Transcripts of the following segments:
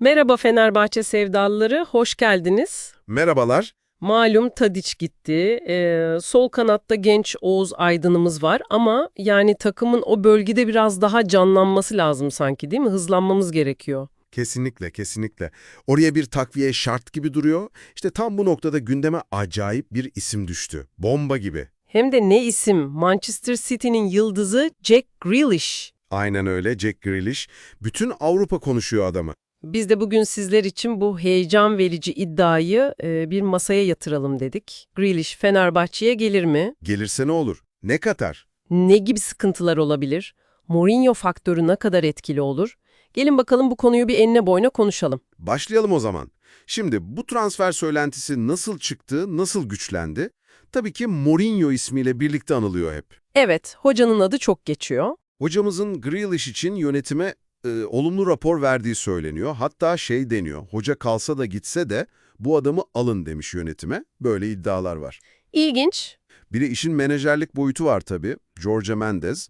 Merhaba Fenerbahçe sevdalıları, hoş geldiniz. Merhabalar. Malum Tadiç gitti, ee, sol kanatta genç Oğuz Aydın'ımız var ama yani takımın o bölgede biraz daha canlanması lazım sanki değil mi? Hızlanmamız gerekiyor. Kesinlikle, kesinlikle. Oraya bir takviye şart gibi duruyor. İşte tam bu noktada gündeme acayip bir isim düştü. Bomba gibi. Hem de ne isim? Manchester City'nin yıldızı Jack Grealish. Aynen öyle Jack Grealish. Bütün Avrupa konuşuyor adamı. Biz de bugün sizler için bu heyecan verici iddiayı e, bir masaya yatıralım dedik. Grealish Fenerbahçe'ye gelir mi? Gelirse ne olur? Ne katar? Ne gibi sıkıntılar olabilir? Mourinho faktörü ne kadar etkili olur? Gelin bakalım bu konuyu bir enine boyuna konuşalım. Başlayalım o zaman. Şimdi bu transfer söylentisi nasıl çıktı, nasıl güçlendi? Tabii ki Mourinho ismiyle birlikte anılıyor hep. Evet, hocanın adı çok geçiyor. Hocamızın Grealish için yönetime e, olumlu rapor verdiği söyleniyor. Hatta şey deniyor, hoca kalsa da gitse de bu adamı alın demiş yönetime. Böyle iddialar var. İlginç. Bir de işin menajerlik boyutu var tabii. Jorge Mendes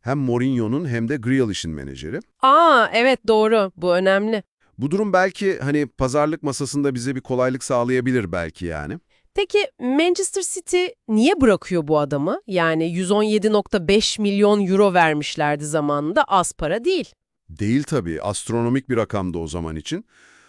hem Mourinho'nun hem de Grealish'in menajeri. Aa, evet doğru. Bu önemli. Bu durum belki hani pazarlık masasında bize bir kolaylık sağlayabilir belki yani. Peki Manchester City niye bırakıyor bu adamı? Yani 117.5 milyon euro vermişlerdi zamanında az para değil. Değil tabii, astronomik bir rakamdı o zaman için.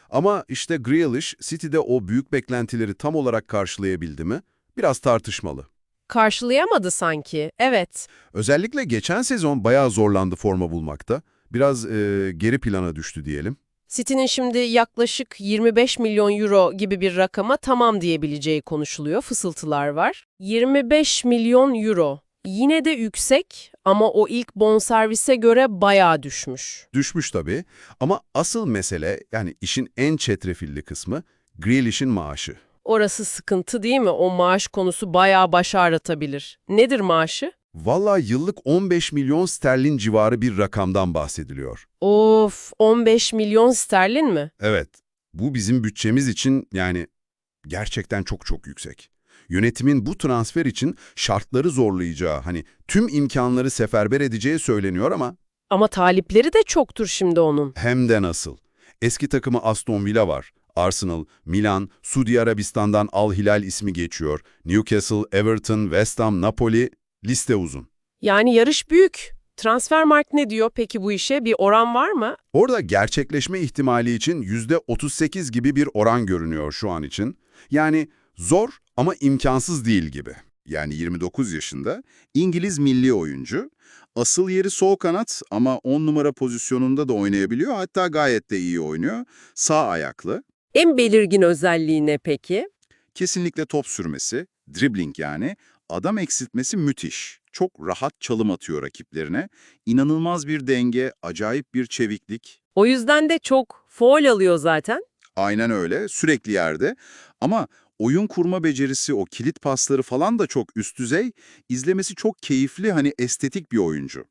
Ama işte Grealish, City'de o büyük beklentileri tam olarak karşılayabildi mi? Biraz tartışmalı. Karşılayamadı sanki. Evet. Özellikle geçen sezon bayağı zorlandı forma bulmakta. Biraz e, geri plana düştü diyelim. City'nin şimdi yaklaşık 25 milyon euro gibi bir rakama tamam diyebileceği konuşuluyor. Fısıltılar var. 25 milyon euro. Yine de yüksek ama o ilk bonservise göre bayağı düşmüş. Düşmüş tabii ama asıl mesele yani işin en çetrefilli kısmı Grealish'in maaşı. Orası sıkıntı değil mi? O maaş konusu bayağı baş ağrıtabilir. Nedir maaşı? Vallahi yıllık 15 milyon sterlin civarı bir rakamdan bahsediliyor. Of 15 milyon sterlin mi? Evet, bu bizim bütçemiz için yani gerçekten çok çok yüksek. Yönetimin bu transfer için şartları zorlayacağı, hani tüm imkanları seferber edeceği söyleniyor ama Ama talipleri de çoktur şimdi onun. hem de nasıl. Eski takımı Aston Villa var. Arsenal, Milan, Suudi Arabistan'dan Al Hilal ismi geçiyor. Newcastle, Everton, West Ham, Napoli, liste uzun. Yani yarış büyük. Transfermarkt ne diyor peki bu işe? Bir oran var mı? Orada gerçekleşme ihtimali için %38 gibi bir oran görünüyor şu an için. Yani zor ama imkansız değil gibi. Yani 29 yaşında, İngiliz milli oyuncu. Asıl yeri sol kanat ama 10 numara pozisyonunda da oynayabiliyor. Hatta gayet de iyi oynuyor. Sağ ayaklı. En belirgin özelliği ne peki? Kesinlikle top sürmesi, dribbling yani. Adam eksiltmesi müthiş. Çok rahat çalım atıyor rakiplerine. İnanılmaz bir denge, acayip bir çeviklik. O yüzden de çok foul alıyor zaten. Aynen öyle, sürekli yerde. Ama oyun kurma becerisi, o kilit pasları falan da çok üst düzey. İzlemesi çok keyifli, hani estetik bir oyuncu.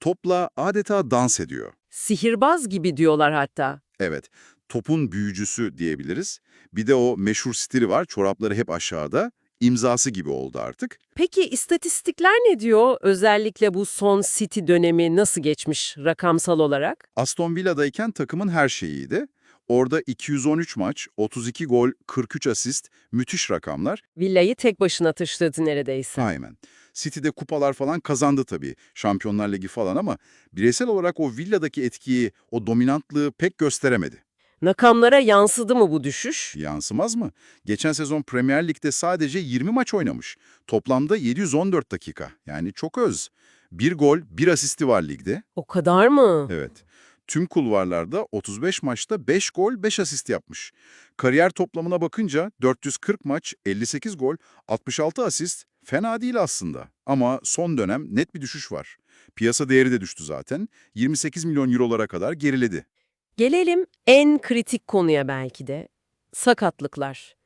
Topla adeta dans ediyor. Sihirbaz gibi diyorlar hatta. Evet, topun büyücüsü diyebiliriz. Bir de o meşhur stili var, çorapları hep aşağıda. İmzası gibi oldu artık. Peki istatistikler ne diyor? Özellikle bu son City dönemi nasıl geçmiş rakamsal olarak? Aston Villa'dayken takımın her şeyiydi. Orada 213 maç, 32 gol, 43 asist, müthiş rakamlar. Villa'yı tek başına taşıdı neredeyse. Aynen. City'de kupalar falan kazandı tabii. Şampiyonlar Ligi falan ama bireysel olarak o Villa'daki etkiyi, o dominantlığı pek gösteremedi. Rakamlara yansıdı mı bu düşüş? Yansımaz mı? Geçen sezon Premier Lig'de sadece 20 maç oynamış. Toplamda 714 dakika. Yani çok öz. Bir gol, bir asisti var ligde. O kadar mı? Evet. Tüm kulvarlarda 35 maçta 5 gol, 5 asist yapmış. Kariyer toplamına bakınca 440 maç, 58 gol, 66 asist fena değil aslında. Ama son dönem net bir düşüş var. Piyasa değeri de düştü zaten. 28 milyon eurolara kadar geriledi. Gelelim en kritik konuya belki de. Sakatlıklar.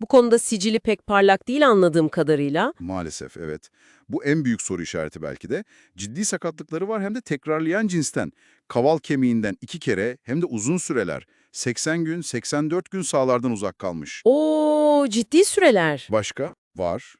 Bu konuda sicili pek parlak değil anladığım kadarıyla. Maalesef evet. Bu en büyük soru işareti belki de. Ciddi sakatlıkları var hem de tekrarlayan cinsten. Kaval kemiğinden iki kere hem de uzun süreler. 80 gün, 84 gün sahalardan uzak kalmış. Oo ciddi süreler. Başka? Var.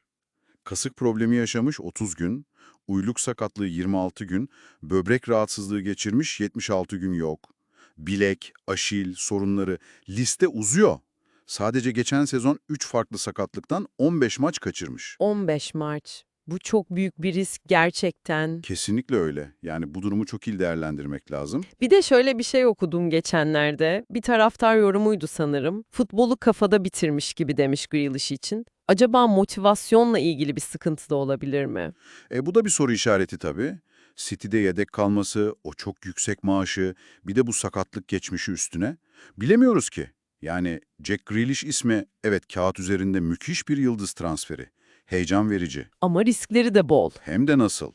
Kasık problemi yaşamış 30 gün. Uyluk sakatlığı 26 gün. Böbrek rahatsızlığı geçirmiş 76 gün yok. Bilek, aşil, sorunları, liste uzuyor. Sadece geçen sezon 3 farklı sakatlıktan 15 maç kaçırmış. 15 Mart. Bu çok büyük bir risk gerçekten. Kesinlikle öyle. Yani bu durumu çok iyi değerlendirmek lazım. Bir de şöyle bir şey okudum geçenlerde. Bir taraftar yorumuydu sanırım. Futbolu kafada bitirmiş gibi demiş Grealish için. Acaba motivasyonla ilgili bir sıkıntı da olabilir mi? E bu da bir soru işareti tabii. City'de yedek kalması, o çok yüksek maaşı, bir de bu sakatlık geçmişi üstüne. Bilemiyoruz ki. Yani Jack Grealish ismi evet kağıt üzerinde müthiş bir yıldız transferi. Heyecan verici. Ama riskleri de bol. Hem de nasıl?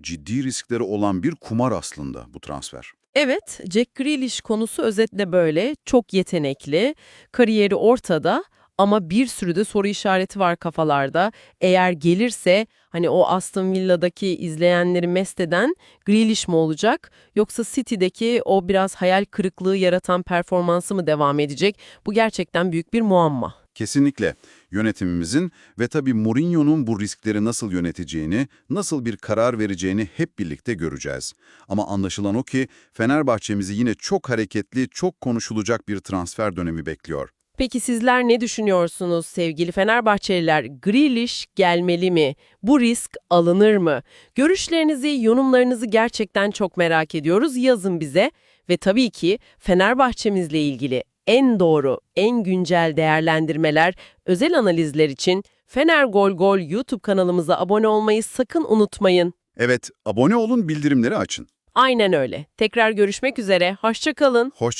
Ciddi riskleri olan bir kumar aslında bu transfer. Evet, Jack Grealish konusu özetle böyle. Çok yetenekli, kariyeri ortada ama bir sürü de soru işareti var kafalarda. Eğer gelirse hani o Aston Villa'daki izleyenleri mest eden Grealish mi olacak yoksa City'deki o biraz hayal kırıklığı yaratan performansı mı devam edecek? Bu gerçekten büyük bir muamma. Kesinlikle yönetimimizin ve tabii Mourinho'nun bu riskleri nasıl yöneteceğini, nasıl bir karar vereceğini hep birlikte göreceğiz. Ama anlaşılan o ki Fenerbahçemizi yine çok hareketli, çok konuşulacak bir transfer dönemi bekliyor. Peki sizler ne düşünüyorsunuz sevgili Fenerbahçeliler? Grealish gelmeli mi? Bu risk alınır mı? Görüşlerinizi, yorumlarınızı gerçekten çok merak ediyoruz. Yazın bize ve tabii ki Fenerbahçemizle ilgili en doğru, en güncel değerlendirmeler, özel analizler için Fener Gol Gol YouTube kanalımıza abone olmayı sakın unutmayın. Evet, abone olun, bildirimleri açın. Aynen öyle. Tekrar görüşmek üzere. Hoşça kalın. Hoşça